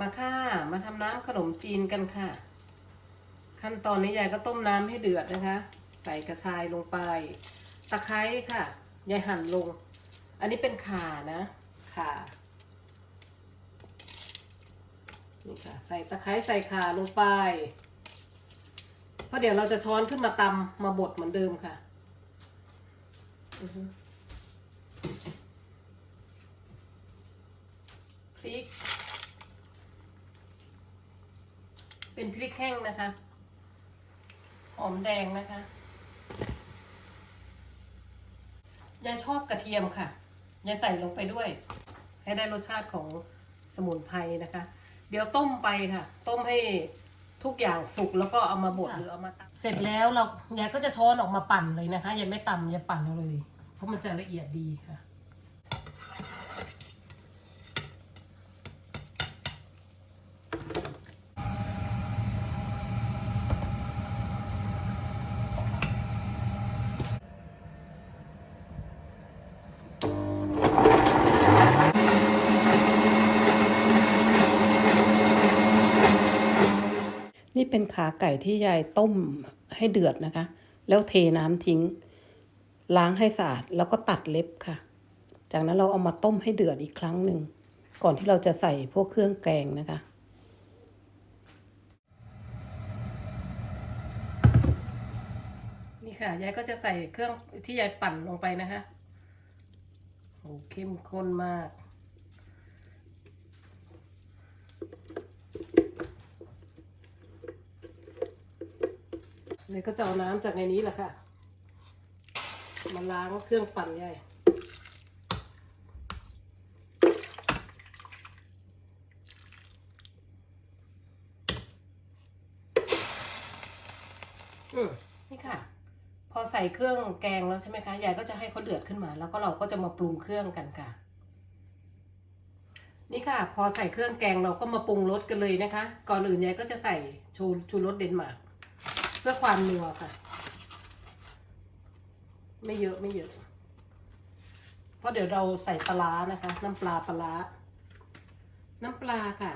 มาค่ะมาทำน้ำขนมจีนกันค่ะ ขั้นตอนนี้ยายก็ต้มน้ำให้เดือดนะคะ ใส่กระชายลงไป ตะไคร้ค่ะยายหั่นลง อันนี้เป็นข่านะข่านี่ค่ะใส่ตะไคร้ใส่ข่าลงไปเพราะเดี๋ยวเราจะช้อนขึ้นมาตำมาบดเหมือนเดิมค่ะ อือฮึพริก เป็นพริกแห้งนะคะ หอมแดงนะคะยายชอบกระเทียมค่ะยายใส่ลงไปด้วย ให้ได้รสชาติของสมุนไพรนะคะ เดี๋ยวต้มไปค่ะ ต้มให้ทุกอย่างสุกแล้วก็เอามาบดหรือเอามาตำเสร็จแล้วเรายายก็จะช้อนออกมาปั่นเลยนะคะยายไม่ตำยายปั่นเอาเลย เพราะมันจะละเอียดดีค่ะ นี่ เป็นขาไก่ที่ยายต้มให้เดือดนะคะ แล้วเทน้ำทิ้ง ล้างให้สะอาดแล้วก็ตัดเล็บค่ะ จากนั้นเราเอามาต้มให้เดือดอีกครั้งหนึ่ง ก่อนที่เราจะใส่พวกเครื่องแกงนะคะนี่ค่ะยายก็จะใส่เครื่องที่ยายปั่นลงไปนะคะโอ้เข้มข้นมาก เลยก็จะเอาน้ำจากในนี้แหละค่ะ มาล้างเครื่องปั่นใหญ่อืมนี่ค่ะ พอใส่เครื่องแกงแล้วใช่ไหมคะยายก็จะให้เขาเดือดขึ้นมา แล้วก็เราก็จะมาปรุงเครื่องกันค่ะ นี่ค่ะ พอใส่เครื่องแกงเราก็มาปรุงรสกันเลยนะคะ ก่อนอื่นยายก็จะใส่ชูชูรสเดนมาร์ก เพื่อความนัวค่ะ ไม่เยอะไม่เยอะ เพราะเดี๋ยวเราใส่ปลานะคะ น้ำปลาปลาร้าน้ำปลาค่ะ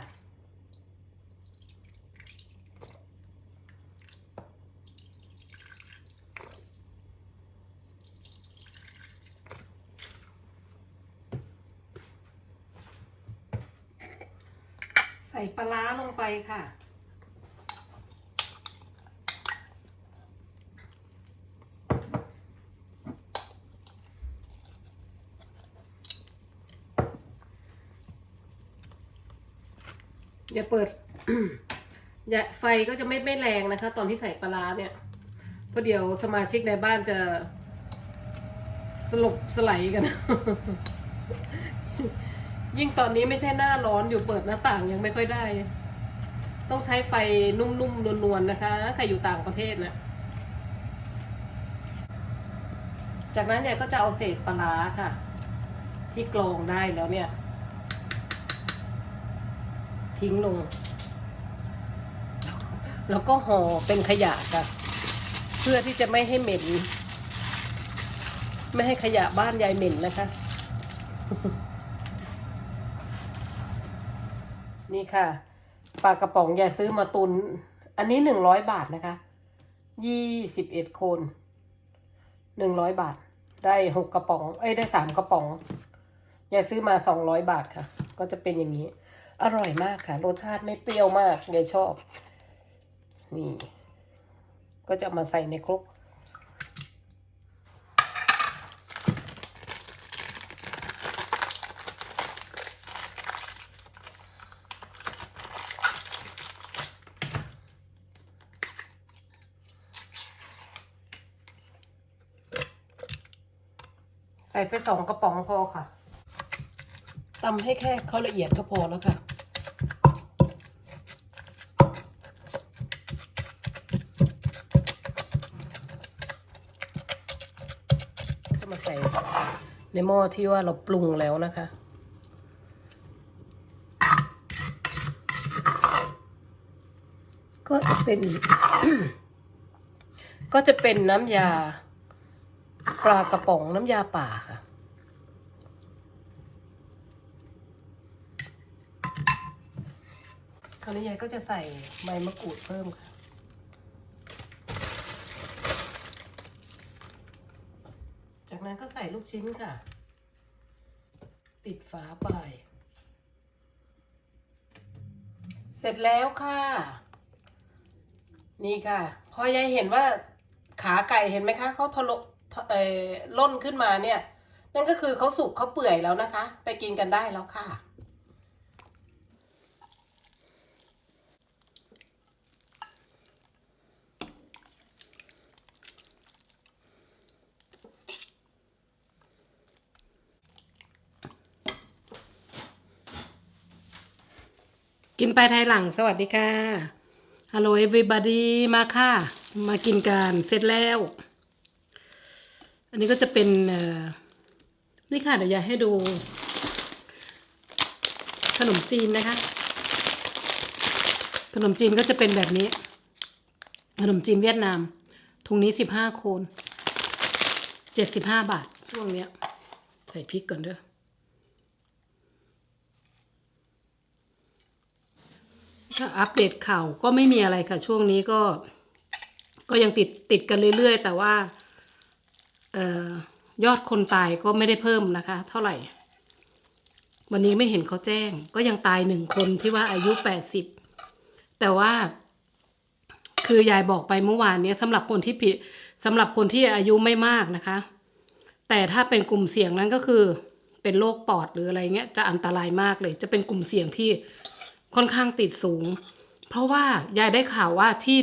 ใส่ปลาร้าลงไปค่ะ อย่าเปิด อย่าไฟก็จะไม่ไม่แรงนะคะ ตอนที่ใส่ปลาร้าเนี่ยเพราะเดี๋ยวสมาชิกในบ้านจะสลบสไลด์กัน ยิ่งตอนนี้ไม่ใช่หน้าร้อนอยู่เปิดหน้าต่างยังไม่ค่อยได้ ต้องใช้ไฟนุ่มๆนวลๆนะคะ ใครอยู่ต่างประเทศนะจากนั้นเนี่ยก็จะเอาเศษปลาร้าค่ะ ที่กรองได้แล้วเนี่ย ทิ้งลง แล้วก็ห่อเป็นขยะค่ะ เพื่อที่จะไม่ให้เหม็น ไม่ให้ขยะบ้านยายเหม็นนะคะ นี่ค่ะปลากระป๋องยายซื้อมาตุน อันนี้หนึ่งร้อยบาทนะคะ ยี่สิบเอ็ดคนหนึ่งร้อยบาท ได้หกกระป๋อง เอ้ยได้สามกระป๋องยายซื้อมาสองร้อยบาทค่ะ ก็จะเป็นอย่างนี้ อร่อยมากค่ะ รสชาติไม่เปรี้ยวมากยายชอบ นี่ ก็จะเอามาใส่ในครกใส่ไปสองกระป๋องพอค่ะตำให้แค่เขาละเอียดก็พอแล้วค่ะ ในหม้อที่ว่าเราปรุงแล้วนะคะ ก็จะเป็น ก็จะเป็นน้ำยาปลากระป๋องน้ำยาป่าค่ะคราวนี้ยายก็จะใส่ใบมะกรูดเพิ่มค่ะ จาก นั้นก็ใส่ลูกชิ้นค่ะ ปิดฝาไป เสร็จแล้วค่ะ นี่ค่ะ พอยายเห็นว่าขาไก่เห็นไหมคะเขาทะลุเอ่อล่นขึ้นมาเนี่ย นั่นก็คือเขาสุกเขาเปื่อยแล้วนะคะ ไปกินกันได้แล้วค่ะ กินไปภายหลังสวัสดีค่ะฮัลโหล everybody มาค่ะ มากินกันเสร็จแล้ว อันนี้ก็จะเป็นเอ่อนี่ค่ะ เดี๋ยวยายให้ดู ขนมจีนนะคะ ขนมจีนก็จะเป็นแบบนี้ ขนมจีนเวียดนามถุงนี้สิบห้าโคนเจ็ดสิบห้าบาทช่วงเนี้ย ใส่พริกก่อนเด้อ ถ้า อัปเดตข่าวก็ไม่มีอะไรค่ะ ช่วงนี้ก็ ก็ยังติดติดกันเรื่อย ๆ แต่ว่าเอ่อยอดคนตายก็ไม่ได้เพิ่มนะคะ เท่าไหร่ วันนี้ไม่เห็นเขาแจ้ง ก็ยังตายหนึ่งคนที่ว่าอายุแปดสิบแต่ว่า คือยายบอกไปเมื่อวานนี้สำหรับคนที่ผิดสำหรับคนที่อายุไม่มากนะคะ แต่ถ้าเป็นกลุ่มเสี่ยงนั้นก็คือ เป็นโรคปอดหรืออะไรเงี้ยจะอันตรายมากเลย จะเป็นกลุ่มเสี่ยงที่ ค่อนข้างติดสูง เพราะว่ายายได้ข่าวว่าที่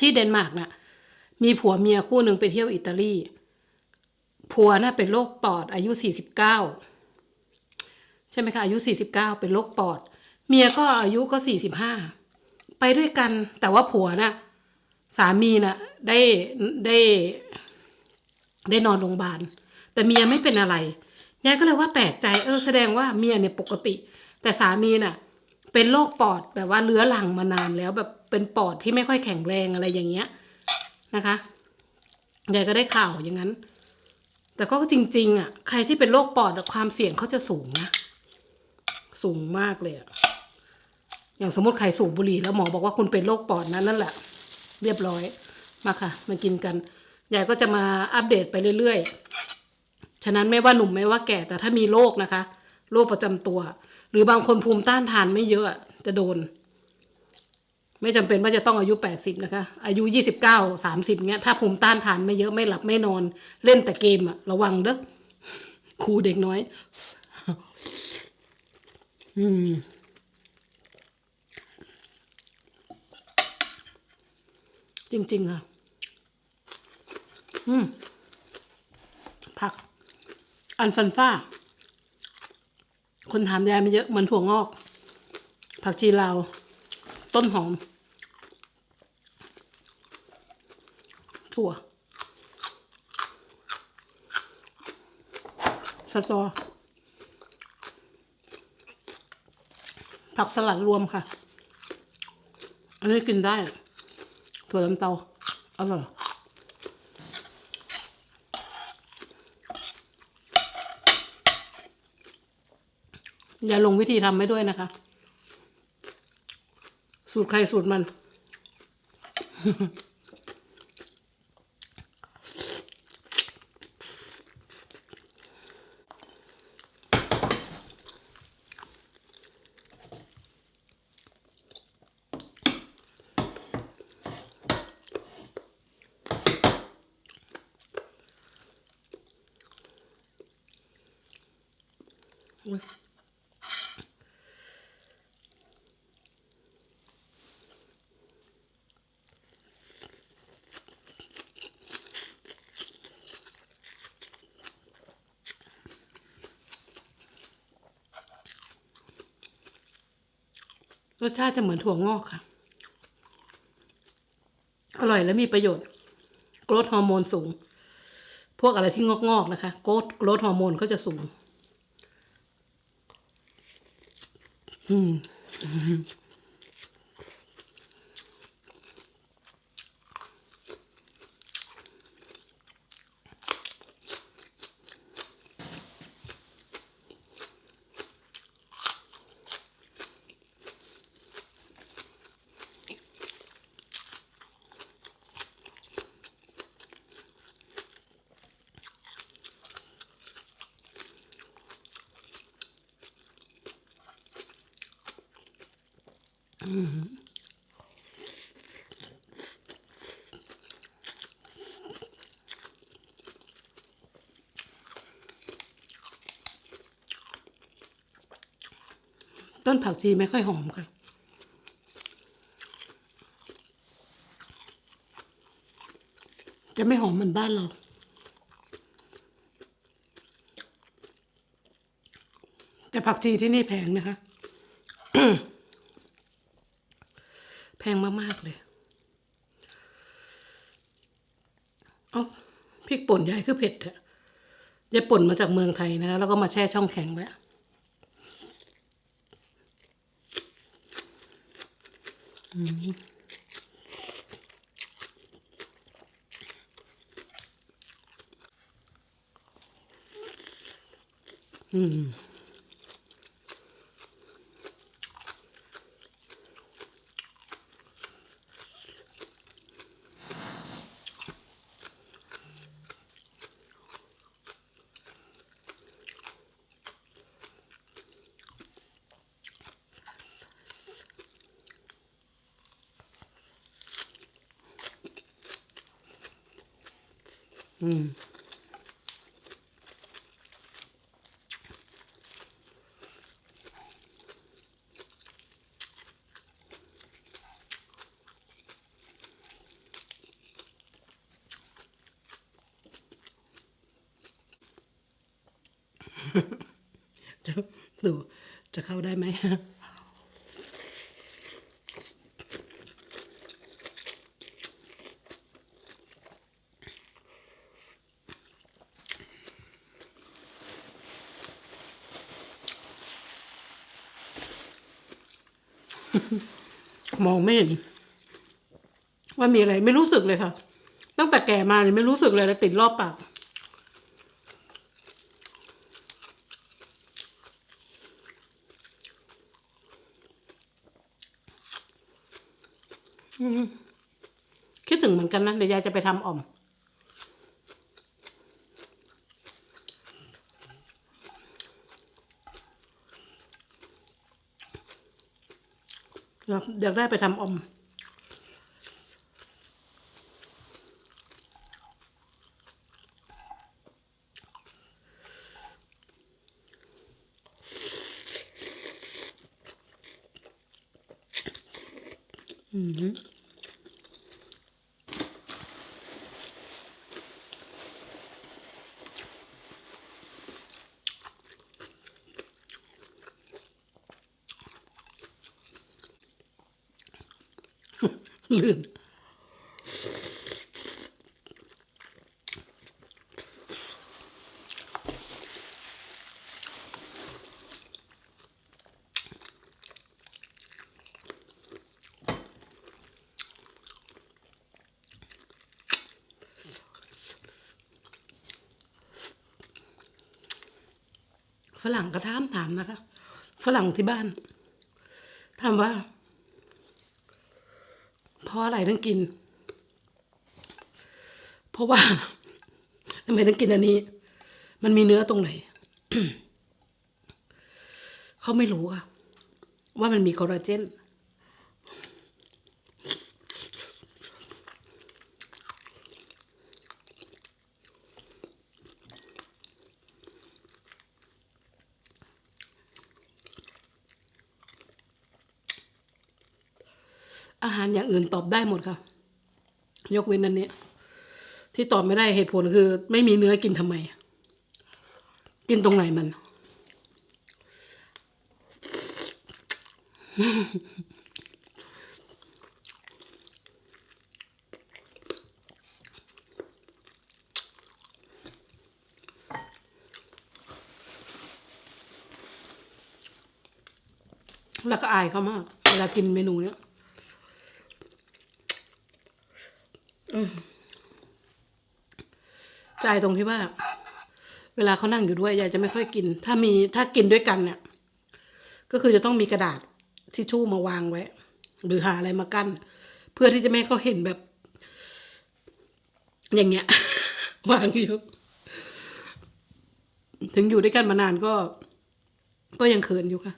ที่เดนมาร์กน่ะมีผัวเมียคู่หนึ่งไปเที่ยวอิตาลี ผัวน่ะเป็นโรคปอดอายุสี่สิบเก้าใช่ไหมคะอายุสี่สิบเป็นโรคปอด เมียก็อายุก็สี่สิบห้าไปด้วยกัน แต่ว่าผัวน่ะสามีน่ะได้ได้ได้นอนโรงพยาบาล แต่เมียไม่เป็นอะไรยายก็เลยว่าแปลกใจเออแสดงว่าเมียเนี่ยปกติ แต่สามีน่ะ เป็นโรคปอดแบบว่าเรื้อรังมานานแล้วแบบเป็นปอดที่ไม่ค่อยแข็งแรงอะไรอย่างเงี้ยนะคะยายก็ได้ข่าวอย่างนั้น แต่ก็จริง ๆ อะ ใครที่เป็นโรคปอดความเสี่ยงเขาจะสูงนะ สูงมากเลยอะอย่างสมมติใครสูบบุหรี่แล้วหมอบอกว่าคุณเป็นโรคปอดนั้นนั่นแหละ เรียบร้อยมาค่ะ มากินกันยายก็จะมาอัปเดตไปเรื่อยๆ ฉะนั้นไม่ว่าหนุ่มไม่ว่าแก่แต่ถ้ามีโรคนะคะโรคประจำตัว หรือบางคนภูมิต้านทานไม่เยอะจะโดน ไม่จำเป็นว่าจะต้องอายุแปดสิบนะคะ อายุยี่สิบเก้าสามสิบเงี้ยถ้าภูมิต้านทานไม่เยอะไม่หลับไม่นอน เล่นแต่เกมอะระวังเด้อครูเด็กน้อย อืมจริง ๆ ค่ะ อืม ผัก อันฟันฟ้า คนถามยายมันเยอะเหมือนถั่วงอก ผักชีลาวต้นหอม ถั่วสตอผักสลัดรวมค่ะ อันนี้กินได้ ถั่วลันเตาอร่อย อย่าลงวิธีทำให้ด้วยนะคะ สูตรใครสูตรมัน อุ๊ย รสชาติจะเหมือนถั่วงอกค่ะ อร่อยและมีประโยชน์โกรทฮอร์โมนสูง พวกอะไรที่งอกๆนะคะโกรทโกรทฮอร์โมนก็จะสูง อืม ต้นผักชีไม่ค่อยหอมค่ะ จะไม่หอมเหมือนบ้านเรา แต่ผักชีที่นี่แพงนะคะ แพงมากๆเลยเอ้าพริกป่นยายคือเผ็ดอะยายป่นมาจากเมืองไทยนะคะ แล้วก็มาแช่ช่องแข็งไว้ อืม อืมจะดูจะเข้าได้ไหม มองไม่เห็นว่ามีอะไรไม่รู้สึกเลยค่ะ ตั้งแต่แก่มาเนี่ยไม่รู้สึกเลยเลยติดรอบปากคิดถึงเหมือนกันนะเดี๋ยวยายจะไปทำอ่อม อยากได้ไปทำอมอืม ลื่นฝรั่งก็ถามถามนะคะ ฝรั่งที่บ้านถามว่า เพราะอะไรต้องกิน เพราะว่าทำไมต้องกินอันนี้ มันมีเนื้อตรงไหนเขาไม่รู้อะว่ามันมีคอลลาเจน อาหารอย่างอื่นตอบได้หมดค่ะ ยกเว้นอันเนี้ยที่ตอบไม่ได้เหตุผลคือ ไม่มีเนื้อกินทำไม กินตรงไหนมัน แล้วก็อายเขามาก เวลากินเมนูเนี้ย ใจตรงที่ว่า เวลาเขานั่งอยู่ด้วยยายจะไม่ค่อยกิน ถ้ามีถ้ากินด้วยกันเนี่ย ก็คือจะต้องมีกระดาษทิชชู่มาวางไว้ หรือหาอะไรมากั้นเพื่อที่จะไม่ให้เขาเห็นแบบ อย่างเงี้ย วางอยู่ถึงอยู่ด้วยกันมานานก็ ก็ยังเขินอยู่ค่ะ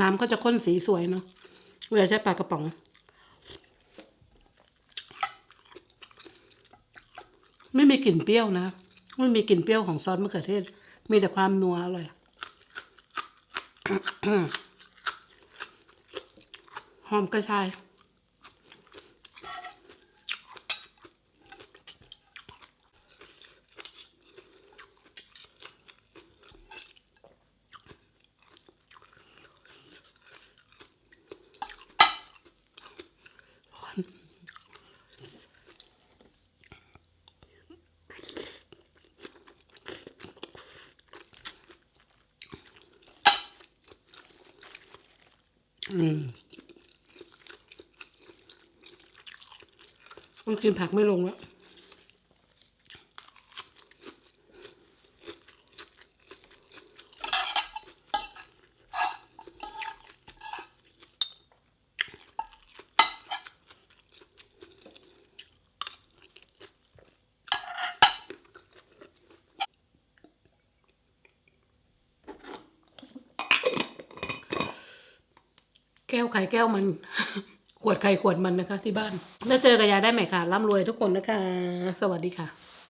น้ำก็จะข้นสีสวยเนาะเวลาใช้ปลากระป๋อง ไม่มีกลิ่นเปรี้ยวนะ ไม่มีกลิ่นเปรี้ยวของซอสมะเขือเทศ มีแต่ความนัวอร่อยหอมกระชาย ต้องกินผักไม่ลงแล้วแก้วไข่แก้วมัน วดไข่ขวดมันนะคะที่บ้าน แล้วเจอกับยายได้ไหมคะร่ำรวยทุกคนนะคะ สวัสดีค่ะ